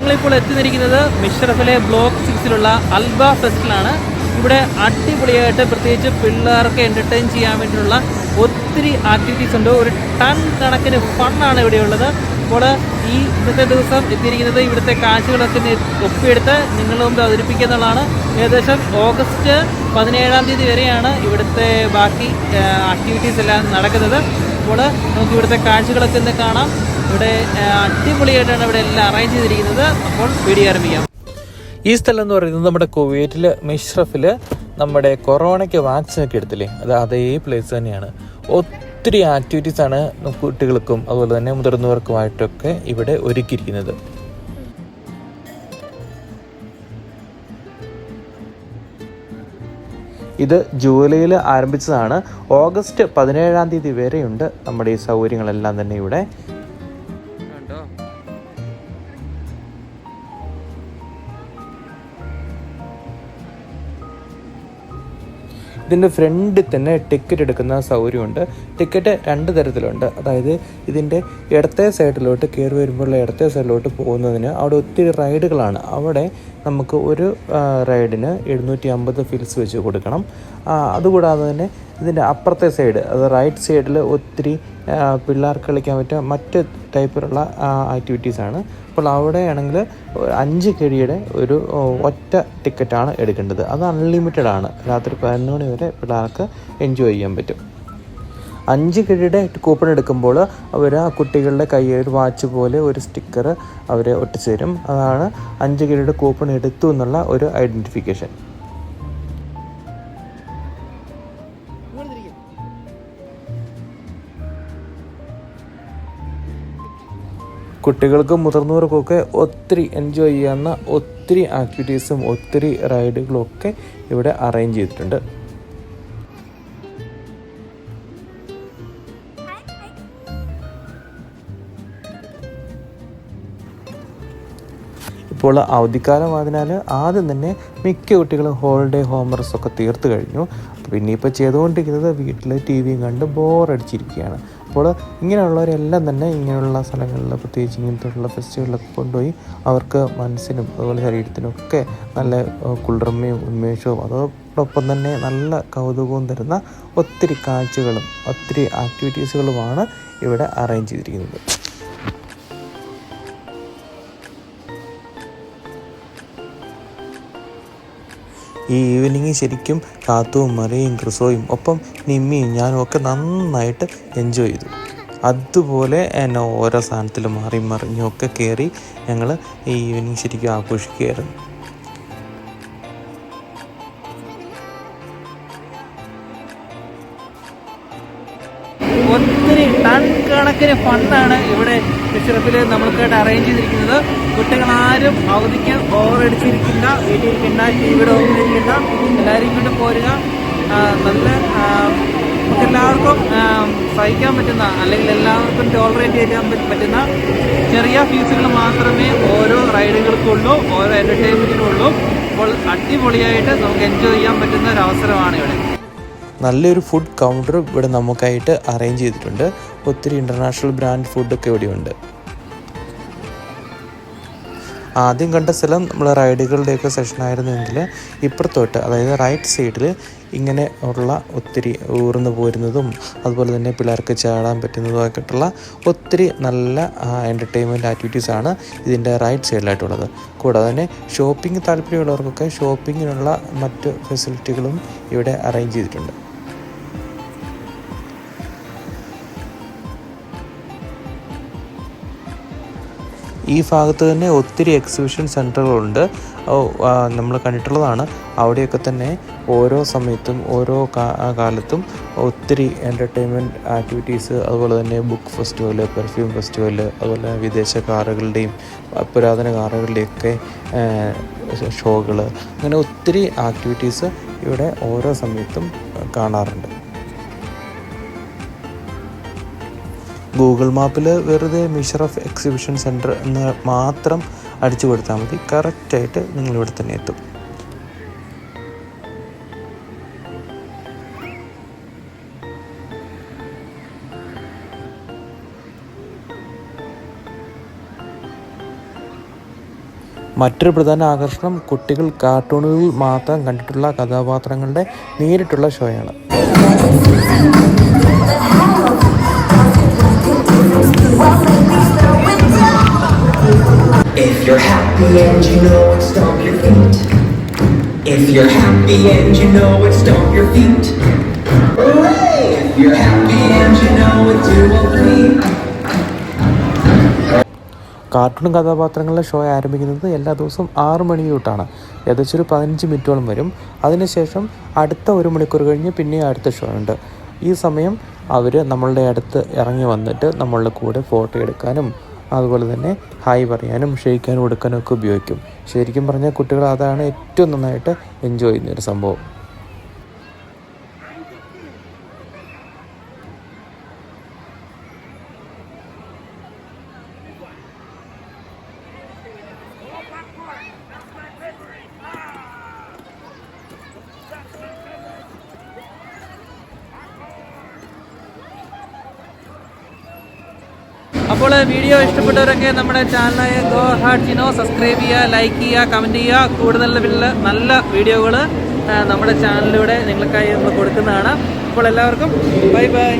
ഞങ്ങളിപ്പോൾ എത്തിനിരിക്കുന്നത് മിഷറഫിലെ ബ്ലോക്ക് സിക്സിലുള്ള അൽബ ഫെസ്റ്റിലാണ്. ഇവിടെ അടിപൊളിയായിട്ട് പ്രത്യേകിച്ച് പിള്ളേർക്ക് എന്റർടൈൻ ചെയ്യാൻ വേണ്ടിയിട്ടുള്ള ഒത്തിരി ആക്ടിവിറ്റീസ് ഉണ്ട്. ഒരു ടൺ കണക്കിന് ഫണ്ണാണ് ഇവിടെയുള്ളത്. അപ്പോൾ ഈ ഇന്നത്തെ ദിവസം എത്തിയിരിക്കുന്നത് ഇവിടുത്തെ കാഴ്ചകളൊക്കെ ഒപ്പിയെടുത്ത് നിങ്ങളുടെ മുമ്പ് അവതരിപ്പിക്കുക എന്നുള്ളതാണ് ഏകദേശം ഓഗസ്റ്റ് പതിനേഴാം തീയതി വരെയാണ് ഇവിടുത്തെ ബാക്കി ആക്ടിവിറ്റീസ് എല്ലാം നടക്കുന്നത്. അപ്പോൾ നമുക്ക് ഇവിടുത്തെ കാഴ്ചകളൊക്കെ ഒന്ന് കാണാം. ഇവിടെ അടിപൊളിയായിട്ടാണ് ഇവിടെ എല്ലാം അറേഞ്ച് ചെയ്തിരിക്കുന്നത്. അപ്പോൾ വീഡിയോ ആരംഭിക്കാം. ഈ സ്ഥലം എന്ന് പറയുന്നത് നമ്മുടെ കുവൈറ്റിൽ മിഷ്റഫിൽ നമ്മുടെ കൊറോണയ്ക്ക് വാക്സിൻ ഒക്കെ എടുത്തില്ലേ? അത് അതേ പ്ലേസ് തന്നെയാണ്. ഒത്തിരി ആക്ടിവിറ്റീസ് ആണ് കുട്ടികൾക്കും അതുപോലെ തന്നെ മുതിർന്നവർക്കുമായിട്ടൊക്കെ ഇവിടെ ഒരുക്കിയിരിക്കുന്നത്. ഇത് ജൂലൈയിൽ ആരംഭിച്ചതാണ്. ഓഗസ്റ്റ് പതിനേഴാം തീയതി വരെയുണ്ട് നമ്മുടെ ഈ സൗകര്യങ്ങളെല്ലാം തന്നെ ഇവിടെ. ഇതിന്റെ ഫ്രണ്ടിൽ തന്നെ ടിക്കറ്റ് എടുക്കുന്ന സൗകര്യമുണ്ട്. ടിക്കറ്റ് രണ്ട് തരത്തിലുണ്ട്. അതായത് ഇതിന്റെ ഇടത്തെ സൈഡിലോട്ട് കയറി വരുമ്പോഴുള്ള ഇടത്തെ സൈഡിലോട്ട് പോകുന്നതിന് അവിടെ ഒത്തിരി റൈഡുകളാണ് അവിടെ നമുക്ക് ഒരു റൈഡിന് എഴുന്നൂറ്റി അമ്പത് ഫിൽസ് വെച്ച് കൊടുക്കണം. അതുകൂടാതെ തന്നെ ഇതിന്റെ അപ്പുറത്തെ സൈഡ് അത് റൈറ്റ് സൈഡിൽ ഒത്തിരി പിള്ളേർക്ക് കളിക്കാൻ പറ്റിയ മറ്റ് ടൈപ്പിലുള്ള ആക്ടിവിറ്റീസാണ് അപ്പോൾ അവിടെയാണെങ്കിൽ അഞ്ച് കിഴിയുടെ ഒരു ഒറ്റ ടിക്കറ്റാണ് എടുക്കേണ്ടത്. അത് അൺലിമിറ്റഡ് ആണ്. രാത്രി പതിനൊന്ന് മണി വരെ പിള്ളേർക്ക് എൻജോയ് ചെയ്യാൻ പറ്റും. അഞ്ച് കിഴിയുടെ കൂപ്പൺ എടുക്കുമ്പോൾ അവർ ആ കുട്ടികളുടെ കയ്യിൽ ഒരു വാച്ച് പോലെ ഒരു സ്റ്റിക്കർ അവരെ ഒട്ടിച്ചു തരും അതാണ് അഞ്ച് കിഴിയുടെ കൂപ്പൺ എടുത്തു എന്നുള്ള ഒരു ഐഡന്റിഫിക്കേഷൻ കുട്ടികൾക്കും മുതിർന്നവർക്കൊക്കെ ഒത്തിരി എൻജോയ് ചെയ്യാവുന്ന ഒത്തിരി ആക്ടിവിറ്റീസും ഒത്തിരി റൈഡുകളും ഒക്കെ ഇവിടെ അറേഞ്ച് ചെയ്തിട്ടുണ്ട്. ഇപ്പോൾ അവധിക്കാലം അതിനാൽ ആദ്യം തന്നെ മിക്ക കുട്ടികളും ഹോളിഡേ ഹോംവർക്സ് ഒക്കെ തീർത്ത് കഴിഞ്ഞു. പിന്നെ ഇപ്പോൾ ചെയ്തുകൊണ്ടിരിക്കുന്നത് വീട്ടിൽ ടി വിയും കണ്ട് ബോറടിച്ചിരിക്കുകയാണ് അപ്പോൾ ഇങ്ങനെയുള്ളവരെല്ലാം തന്നെ ഇങ്ങനെയുള്ള സ്ഥലങ്ങളിൽ പ്രത്യേകിച്ച് ഇങ്ങനത്തെയുള്ള ഫെസ്റ്റിവലൊക്കെ കൊണ്ടുപോയി അവർക്ക് മനസ്സിനും അതുപോലെ ശരീരത്തിനും ഒക്കെ നല്ല കുളിർമയും ഉന്മേഷവും അതോടൊപ്പം തന്നെ നല്ല കൗതുകവും തരുന്ന ഒത്തിരി കാഴ്ചകളും ഒത്തിരി ആക്ടിവിറ്റീസുകളുമാണ് ഇവിടെ അറേഞ്ച് ചെയ്തിരിക്കുന്നത്. ഈ ഈവനിങ് ശരിക്കും കാത്തുവും മറിയും ക്രിസോയും ഒപ്പം നിമ്മിയും ഞാനും ഒക്കെ നന്നായിട്ട് എൻജോയ് ചെയ്തു. അതുപോലെ എന്നെ ഓരോ സാധനത്തിൽ മാറി മറിഞ്ഞും ഒക്കെ കയറി ഞങ്ങൾ ഈ ഈവനിങ് ശരിക്കും ആഘോഷിക്കുകയായിരുന്നു. ഒത്തിരി ടൺ കണക്കിന് ഫണ്ടാണ് ഇവിടെ ഫിഷറപ്പിൽ നമ്മൾക്കായിട്ട് അറേഞ്ച് ചെയ്തിരിക്കുന്നത് കുട്ടികളാരും അവധിക്ക് ഓവറടിച്ചിരിക്കില്ല വീട്ടിലിരിക്കില്ല ടി വിയുടെ ഓഫിലിരിക്കില്ല എല്ലാവരും ഇങ്ങോട്ട് പോരുക. നല്ല നമുക്കെല്ലാവർക്കും സഹിക്കാൻ പറ്റുന്ന അല്ലെങ്കിൽ എല്ലാവർക്കും ടോളറേറ്റ് ചെയ്യാൻ പറ്റ- പറ്റുന്ന ചെറിയ ഫീസുകൾ മാത്രമേ ഓരോ റൈഡുകൾക്കുള്ളൂ ഓരോ എന്റർടൈൻമെന്റിനുള്ളൂ അപ്പോൾ അടിപൊളിയായിട്ട് നമുക്ക് എൻജോയ് ചെയ്യാൻ പറ്റുന്ന ഒരു അവസരമാണ് ഇവിടെ. നല്ലൊരു ഫുഡ് കൗണ്ടർ ഇവിടെ നമുക്കായിട്ട് അറേഞ്ച് ചെയ്തിട്ടുണ്ട്. ഒത്തിരി ഇന്റർനാഷണൽ ബ്രാൻഡ് ഫുഡൊക്കെ ഇവിടെയുണ്ട്. ആദ്യം കണ്ട സ്ഥലം നമ്മൾ റൈഡുകളുടെയൊക്കെ സെഷനായിരുന്നെങ്കിൽ ഇപ്പുറത്തോട്ട് അതായത് റൈറ്റ് സൈഡിൽ ഇങ്ങനെ ഉള്ള ഒത്തിരി ഊർന്നു പോരുന്നതും അതുപോലെ തന്നെ പിള്ളേർക്ക് ചാടാൻ പറ്റുന്നതുമായിട്ടുള്ള ഒത്തിരി നല്ല എന്റർടൈൻമെന്റ് ആക്ടിവിറ്റീസാണ് ഇതിന്റെ റൈറ്റ് സൈഡിലായിട്ടുള്ളത് കൂടാതെ തന്നെ ഷോപ്പിംഗ് താല്പര്യമുള്ളവർക്കൊക്കെ ഷോപ്പിങ്ങിനുള്ള മറ്റ് ഫെസിലിറ്റികളും ഇവിടെ അറേഞ്ച് ചെയ്തിട്ടുണ്ട്. ഈ ഭാഗത്ത് തന്നെ ഒത്തിരി എക്സിബിഷൻ സെന്ററുകളുണ്ട് നമ്മൾ കണ്ടിട്ടുള്ളതാണ്. അവിടെയൊക്കെ തന്നെ ഓരോ സമയത്തും ഓരോ കാലത്തും ഒത്തിരി എന്റർടൈൻമെന്റ് ആക്ടിവിറ്റീസ് അതുപോലെ തന്നെ ബുക്ക് ഫെസ്റ്റിവൽ പെർഫ്യൂം ഫെസ്റ്റിവൽ അതുപോലെ വിദേശ കാറുകളുടെയും പുരാതന കാറുകളുടെയൊക്കെ ഷോകൾ അങ്ങനെ ഒത്തിരി ആക്ടിവിറ്റീസ് ഇവിടെ ഓരോ സമയത്തും കാണാറുണ്ട്. ഗൂഗിൾ മാപ്പിൽ വെറുതെ മിഷറഫ് എക്സിബിഷൻ സെന്റർ എന്ന് മാത്രം അടിച്ചു കൊടുത്താൽ മതി. കറക്റ്റായിട്ട് നിങ്ങളിവിടെ തന്നെ എത്തും. മറ്റൊരു പ്രധാന ആകർഷണം കുട്ടികൾ കാർട്ടൂണുകളിൽ മാത്രം കണ്ടിട്ടുള്ള കഥാപാത്രങ്ങളുടെ നേരിട്ടുള്ള ഷോയാണ്. If you're happy and you know it, stomp your feet. If you're happy and you know it, stomp your feet. Hooray! If you're happy and you know it, do a three. Cartoon കഥാപാത്രങ്ങളുടെ show ആരംഭിക്കുന്നത് എല്ലാ ദിവസവും ആറ് മണി തൊട്ടാണ് ഏകദേശം ഒരു പതിനഞ്ച് മിനിറ്റോളം വരും അതിനുശേഷം അടുത്ത ഒരു മണിക്കൂർ കഴിഞ്ഞ് പിന്നെ അടുത്ത ഷോ ഉണ്ട് ഈ സമയം അവർ നമ്മളുടെ അടുത്ത് ഇറങ്ങി വന്നിട്ട് നമ്മളുടെ കൂടെ ഫോട്ടോ എടുക്കാനും അതുപോലെ തന്നെ ഹായ് പറയാനും ഷെയ്ക്കാനും കൊടുക്കാനും ഒക്കെ ഉപയോഗിക്കും. ശരിക്കും പറഞ്ഞാൽ കുട്ടികൾ അതാണ് ഏറ്റവും നന്നായിട്ട് എൻജോയ് ചെയ്യുന്ന ഒരു സംഭവം. അപ്പോൾ വീഡിയോ ഇഷ്ടപ്പെട്ടവരൊക്കെ നമ്മുടെ ചാനലായ ഗോ ഹാർട്ട് ചിനോ സബ്സ്ക്രൈബ് ചെയ്യുക ലൈക്ക് ചെയ്യുക കമന്റ് ചെയ്യുക. കൂടുതൽ നല്ല വീഡിയോകൾ നമ്മുടെ ചാനലിലൂടെ നിങ്ങൾക്കായി നമ്മൾ കൊടുക്കുന്നതാണ്. അപ്പോൾ എല്ലാവർക്കും ബൈ ബൈ.